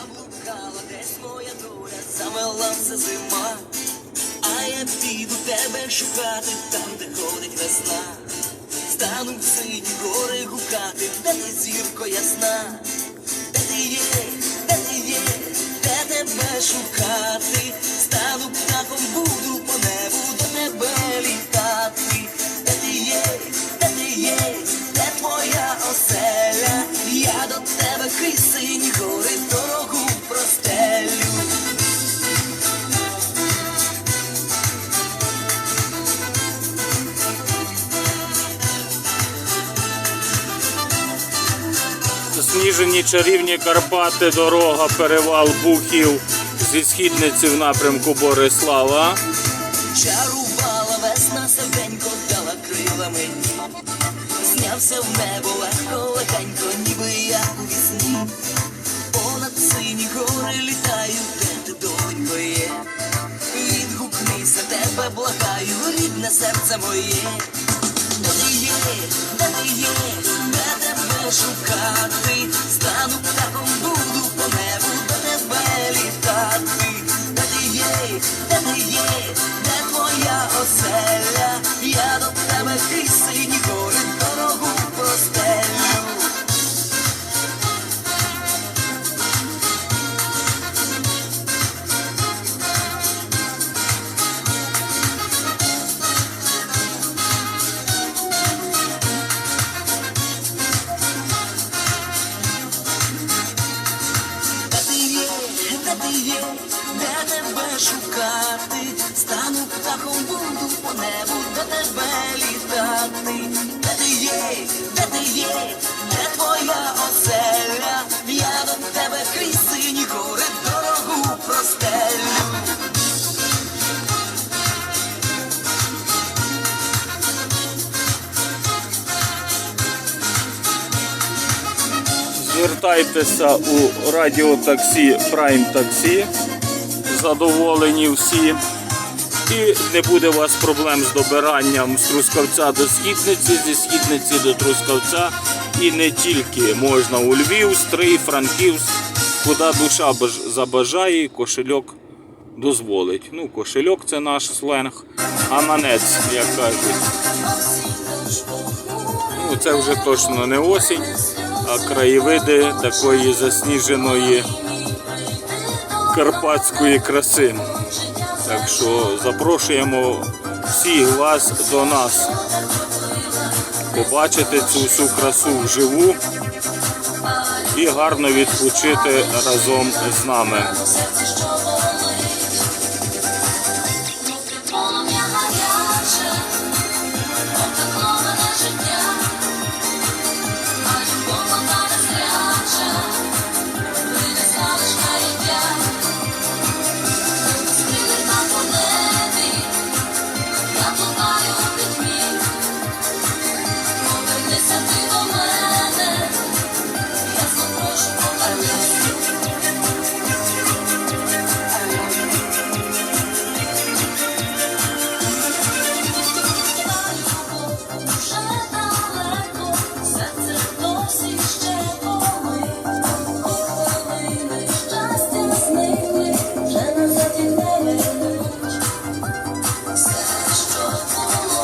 Заблукала десь моя доля, замела все зима, а я піду тебе шукати там, де ходить весна. Стану в сині гори гукати, де ти зірко ясна, де ти є, де ти є, де тебе шукати, Засніжені чарівні Карпати, дорога, перевал Бухів зі східниці в напрямку Борислава. Чарувала весна серденько, дала крила мені. Знявся в небо легко, легенько, ніби я у вісні. Понад сині гори літаю, де ти донько є. Відгукнися, тебе благаю, рідне серце моє. Де ти є, де ти є, де тебе шукати? Є, де тебе шукати? Стану птахом, буду по небу до тебе літати. Де ти є, де ти є, Звертайтеся у радіотаксі Prime Таксі. Задоволені всі. І не буде у вас проблем з добиранням з Трускавця до Східниці, зі Східниці до Трускавця. І не тільки можна у Львів, Стрий, Франківськ, куди душа забажає, кошельок дозволить. Ну, кошельок це наш сленг, а манець, як кажуть. Ну, це вже точно не осінь, краєвиди такої засніженої карпатської краси. Так що запрошуємо всіх вас до нас побачити цю всю красу вживу і гарно відпочити разом з нами.